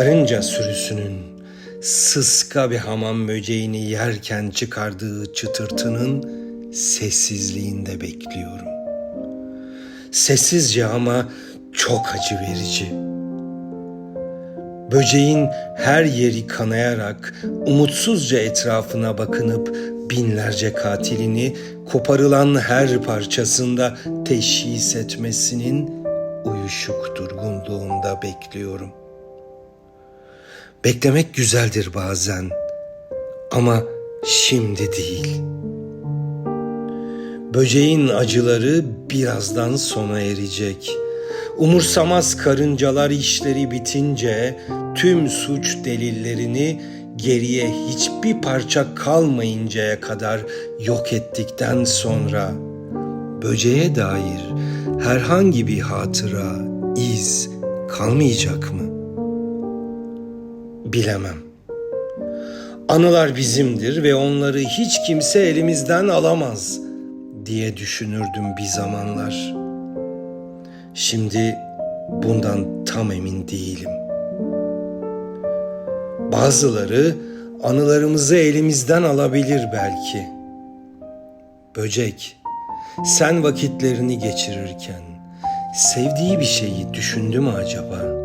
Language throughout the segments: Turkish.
Karınca sürüsünün sıska bir hamam böceğini yerken çıkardığı çıtırtının sessizliğinde bekliyorum. Sessizce ama çok acı verici. Böceğin her yeri kanayarak umutsuzca etrafına bakınıp binlerce katilini koparılan her parçasında teşhis etmesinin uyuşuk durgunluğunda bekliyorum. Beklemek güzeldir bazen ama şimdi değil. Böceğin acıları birazdan sona erecek. Umursamaz karıncalar işleri bitince tüm suç delillerini geriye hiçbir parça kalmayıncaya kadar yok ettikten sonra böceğe dair herhangi bir hatıra, iz kalmayacak mı? Bilemem. Anılar bizimdir ve onları hiç kimse elimizden alamaz diye düşünürdüm bir zamanlar. Şimdi bundan tam emin değilim. Bazıları anılarımızı elimizden alabilir belki. Böcek, sen vakitlerini geçirirken sevdiği bir şeyi düşündü mü acaba?''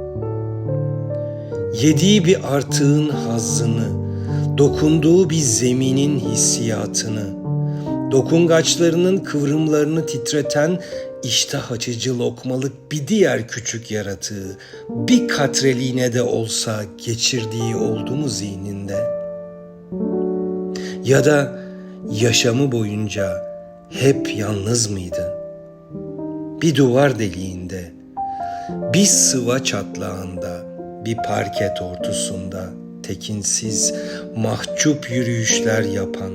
Yediği bir artığın hazzını, dokunduğu bir zeminin hissiyatını, dokungaçlarının kıvrımlarını titreten iştah açıcı lokmalık bir diğer küçük yaratığı bir katreliğine de olsa geçirdiği oldu mu zihninde? Ya da yaşamı boyunca hep yalnız mıydı? Bir duvar deliğinde, bir sıva çatlağında, bir parket ortusunda tekinsiz, mahcup yürüyüşler yapan,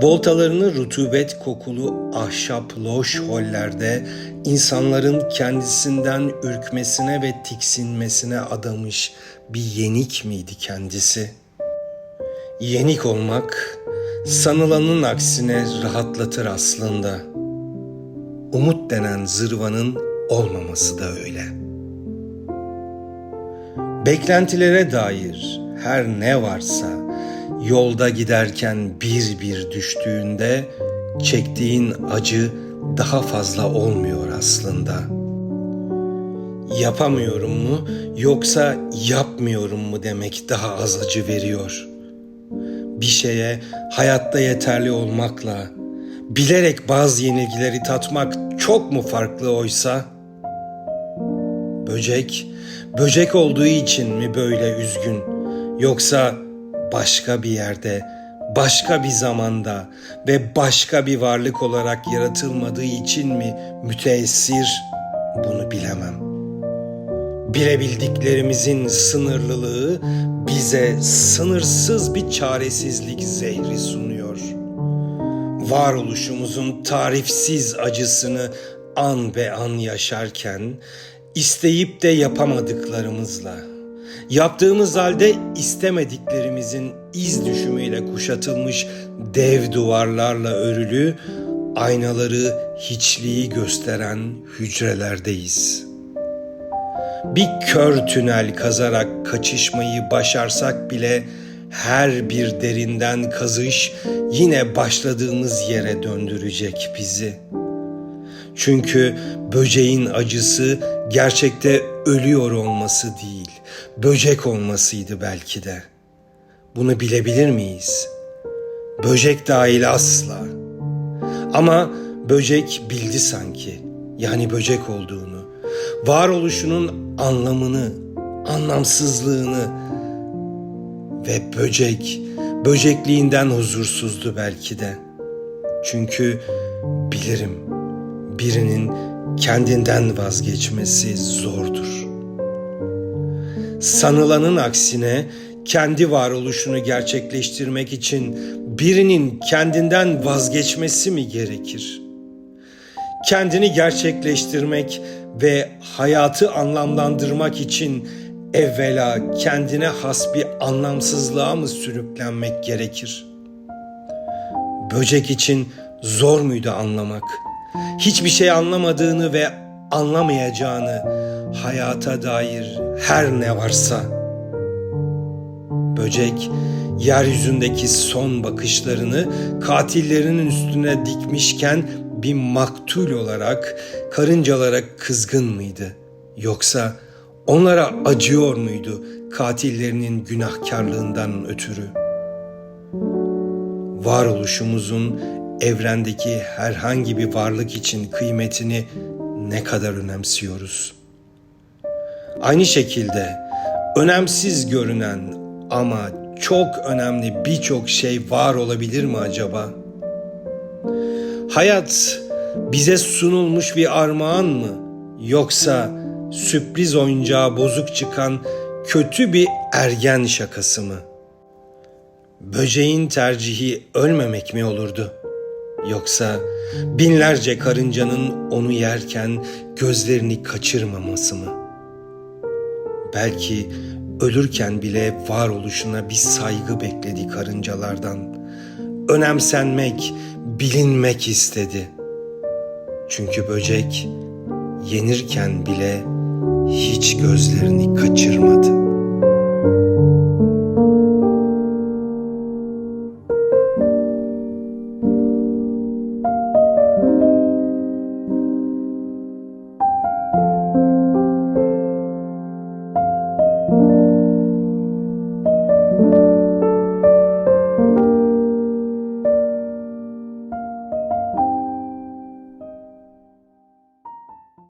voltalarını rutubet kokulu ahşap loş hollerde insanların kendisinden ürkmesine ve tiksinmesine adamış bir yenik miydi kendisi? Yenik olmak, sanılanın aksine rahatlatır aslında. Umut denen zırvanın olmaması da öyle.'' Beklentilere dair her ne varsa yolda giderken bir bir düştüğünde çektiğin acı daha fazla olmuyor aslında. Yapamıyorum mu yoksa yapmıyorum mu demek daha az acı veriyor. Bir şeye hayatta yeterli olmakla bilerek bazı yenilgileri tatmak çok mu farklı oysa? Böcek böcek olduğu için mi böyle üzgün yoksa başka bir yerde, başka bir zamanda ve başka bir varlık olarak yaratılmadığı için mi müteessir bunu bilemem. Bilebildiklerimizin sınırlılığı bize sınırsız bir çaresizlik zehri sunuyor. Varoluşumuzun tarifsiz acısını an be an yaşarken isteyip de yapamadıklarımızla, yaptığımız halde istemediklerimizin iz düşümüyle kuşatılmış dev duvarlarla örülü, aynaları hiçliği gösteren hücrelerdeyiz. Bir kör tünel kazarak kaçışmayı başarsak bile her bir derinden kazış yine başladığımız yere döndürecek bizi.'' Çünkü böceğin acısı gerçekte ölüyor olması değil, böcek olmasıydı belki de. Bunu bilebilir miyiz? Böcek dahil asla. Ama böcek bildi sanki. Yani böcek olduğunu, varoluşunun anlamını, anlamsızlığını ve böcek, böcekliğinden huzursuzdu belki de. Çünkü bilirim birinin kendinden vazgeçmesi zordur. Sanılanın aksine kendi varoluşunu gerçekleştirmek için birinin kendinden vazgeçmesi mi gerekir? Kendini gerçekleştirmek ve hayatı anlamlandırmak için evvela kendine has bir anlamsızlığa mı sürüklenmek gerekir? Böcek için zor muydu anlamak?'' Hiçbir şey anlamadığını ve anlamayacağını hayata dair her ne varsa Böcek yeryüzündeki son bakışlarını katillerinin üstüne dikmişken bir maktul olarak karıncalara kızgın mıydı? Yoksa onlara acıyor muydu katillerinin günahkarlığından ötürü? Varoluşumuzun evrendeki herhangi bir varlık için kıymetini ne kadar önemsiyoruz? Aynı şekilde önemsiz görünen ama çok önemli birçok şey var olabilir mi acaba? Hayat bize sunulmuş bir armağan mı yoksa sürpriz oyuncağı bozuk çıkan kötü bir ergen şakası mı? Böceğin tercihi ölmemek mi olurdu? Yoksa binlerce karıncanın onu yerken gözlerini kaçırmaması mı? Belki ölürken bile varoluşuna bir saygı bekledi karıncalardan. Önemsenmek, bilinmek istedi. Çünkü böcek yenirken bile hiç gözlerini kaçırmadı.